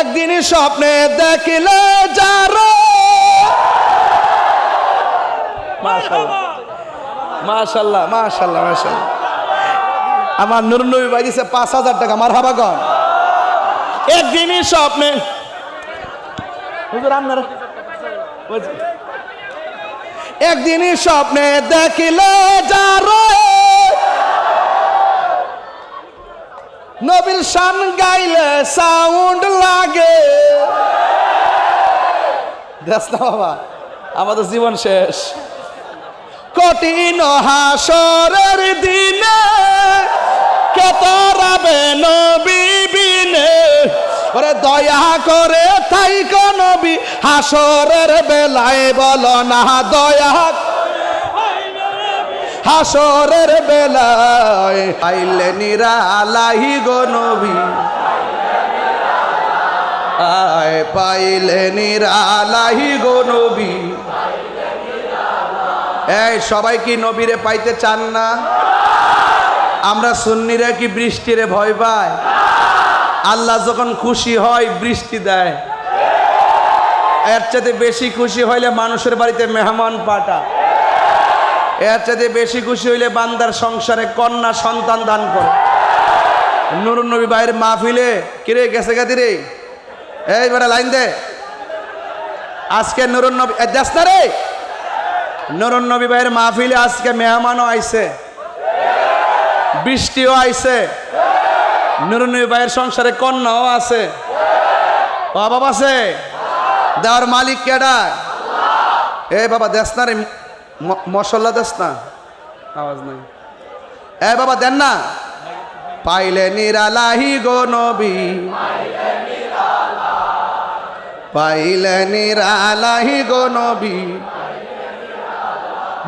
একদিনই স্বপ্নে দেখিলে যার। মাশাল্লাহ মাশাল্লাহ মাশাল্লাহ আমার পাঁচ হাজার টাকা একদিনই স্বপ্নে হুজুর স্বপ্নে দেখিলে যার। নবীর শান গাইলে সাউন্ড দেখ না বাবা, আমাদের জীবন শেষ। কঠিন হাসরের দিনে কেতরাবে নবী বিনে? ওরে দয়া করে তাই নবী, হাসরের বেলায় বলো না, দয়া হাসরের বেলায় আইলে নিরালাহি গো নবী। আয় পাইলে নিরালাহি গো নবী। এই, সবাই কি নবীরে পাইতে চান না? আমরা সুন্নিরা কি বৃষ্টিরে ভয় পায় আল্লাহ যখন খুশি হয়, বৃষ্টি দেয়। এর চাইতে বেশি খুশি হইলে মানুষের বাড়িতে মেহমান পাঠা। এর চাইতে বেশি খুশি হইলে বান্দার সংসারে কন্যা সন্তান দান করে। নুরুন নবী ভাইয়ের মাহফিলে কিরে গেছে গেদি রে? এই বেটা লাইন দে। আজকে নুরুন নবী দেশ না রে। নুরুন নবী ভাইয়ের মাহফিলে আজকে মেহমানও আইছে। বৃষ্টিও আইছে। নুরুন নবী ভাইয়ের সংসারে কন্যাও আছে। অভাব আছে। দেওয়ার মালিক কেডা এ, বাবা দেশ না রে। মশলা দেশ না। আওয়াজ নাই। এ, বাবা, দেন না। পাইলে নিরালাহি গো নবী। পাইলে নিরালাহি গো নবী।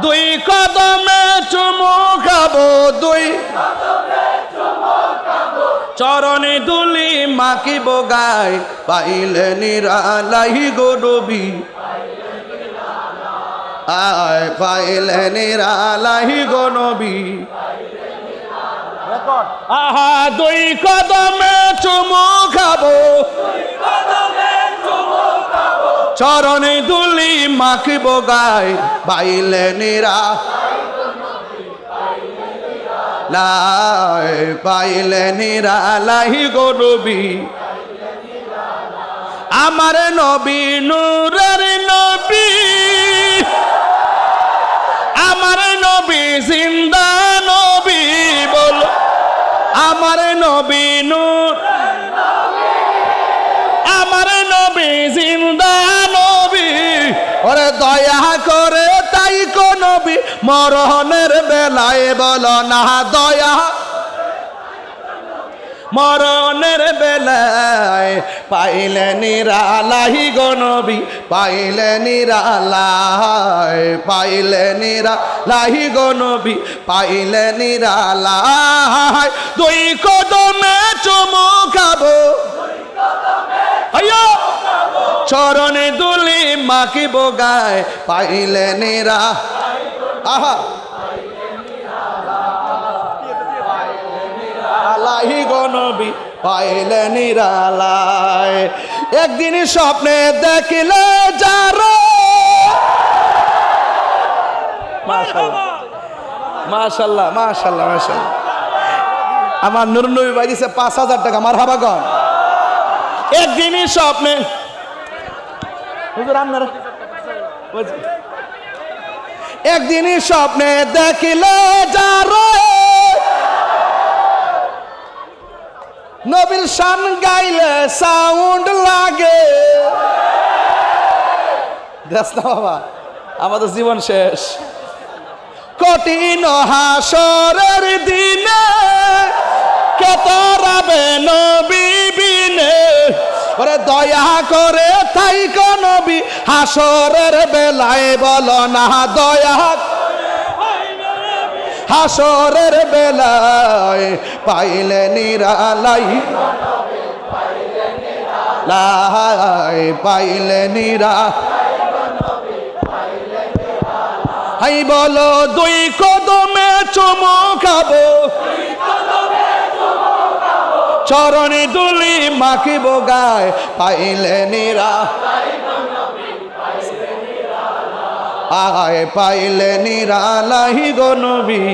দুই কদমে চুমু খাব দুই চরণে দুলি মাখিব গায় পাইলে নিরালাহি গো নবী। আয় পাইলে নিরালাহি গো নবী। আহা দুই কদমে চুমু খাব। চরণে দুলি মাখিব গায় পাইলে নিরা। লাই পাইলে নিরালাহি গো নবী। আমার নবী, নূরের নবী। আমার নবী, জিন্দা নবী বল। আমার নবী, নূর দয়া করে তাই কো নবী, মরণের বেলায় বল না দয়া। মরণের বেলায় পাইলে নিরালাহি গো নবী, পাইলে নিরালায় পাইলে নিরালাহি গো নবী, পাইলে নিরালায় দুই কদমে চুমু খাব। আಯ್ಯೋ চরণে দুলি মাখিব গায়, পাইলে নিরা। আহা। আলাহি গনবী পাইলে নিরালায়। একদিন স্বপ্নে দেখিলে যার। মাশাল্লাহ মাশাল্লাহ মাশাল্লাহ মাশাল্লাহ আমার নুর নবী ভাই দিছে পাঁচ হাজার টাকা আমার হাবাগন একদিনই স্বপ্নে হুজুর আপনারা একদিনই স্বপ্নে দেখিলে যার। নবীর শান গাইলে সাউন্ড লাগে। দেখ না বাবা আমাদের জীবন শেষ। কঠিন হাসরের দিনে কেতরাবে নবী? বিনে ওরে দয়া করে তাই নবী, হাসরের বেলায় বলো না, দয়া হাসরের বেলায় পাইলে নিরালাই লাই পাইলে নিরা, হাই বলো দুই কদমে চুমু খাব। চরণে দুলি মাখিব গায় পাইলে নিরা। আয় পাইলে নিরা লাহি নবী।